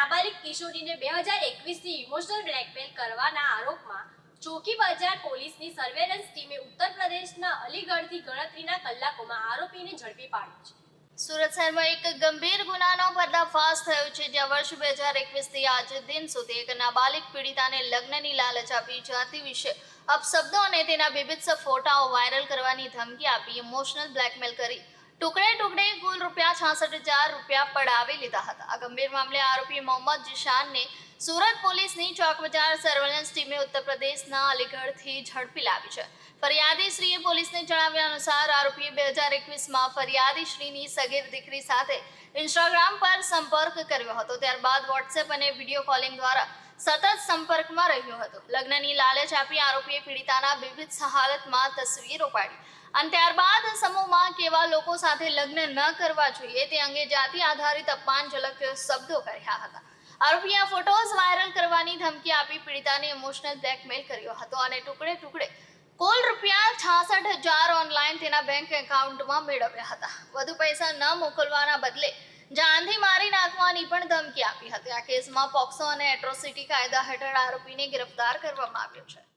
નાબાલિગ કિશોરીને બે હજાર એકવીસથી emotional blackmail કરવાના આરોપમાં ચોકી બજાર પોલીસની સર્વેલન્સ ટીમે ઉત્તર પ્રદેશના અલીગઢથી ગણતરીના કલાકોમાં આરોપીને ઝડપી પાડ્યો છે. સુરત શહેરમાં એક ગંભીર ગુનાનો પર્દાફાશ થયો છે, જ્યાં વર્ષ બે હજાર એકવીસથી આજ દિન સુધી એક નાબાલિગ પીડિતાને લગ્નની લાલચ આપી, જાતિ વિશે અપશબ્દો અને તેના બીભત્સ ફોટાઓ વાયરલ કરવાની ધમકી આપી, ઇમોશનલ બ્લેકમેલ કરી ટુકડે ટુકડે કુલ રૂપિયા છાસઠ હજાર રૂપિયા પડાવી લીધા હતા આ ગંભીર મામલે આરોપી મોહમ્મદ જીશાનને સુરત પોલીસની ચોક બજાર સર્વેલન્સ ટીમે ઉત્તર પ્રદેશના અલીગઢથી ઝડપી લાવી છે। ફરિયાદી શ્રીએ પોલીસને જણાવ્યા અનુસાર આરોપીએ બે હજાર એકવીસમાં ફરિયાદી શ્રીની સગીર દીકરી સાથે ઇન્સ્ટાગ્રામ પર સંપર્ક કર્યો હતો, ત્યારબાદ વોટ્સએપ અને વીડિયો કોલિંગ દ્વારા સતત સંપર્કમાં રહ્યો હતો. લગ્નની લાલચ આપી આરોપીએ પીડિતાના વિવિધ હાલતમાં તસવીરો પાડી. અને ત્યારબાદ સમૂહમાં કેવા લોકો સાથે લગ્ન ન કરવા જોઈએ તે અંગે જાતિ આધારિત અપમાનજનક શબ્દો કર્યા હતા. આરોપીએ ફોટોઝ વાયરલ કરવાની ધમકી આપી પીડિતાને ઇમોશનલ બ્લેકમેલ કર્યો હતો અને ટુકડે ટુકડે કુલ રૂપિયા છાસઠ હજાર ઓનલાઈન તેના બેંક એકાઉન્ટમાં મેળવ્યા હતા. વધુ પૈસા ન મોકલવાના બદલે આ કેસમાં પોક્સો અને એટ્રોસિટી કાયદા હેઠળ આરોપીને ગિરફતાર કરવામાં આવ્યો છે.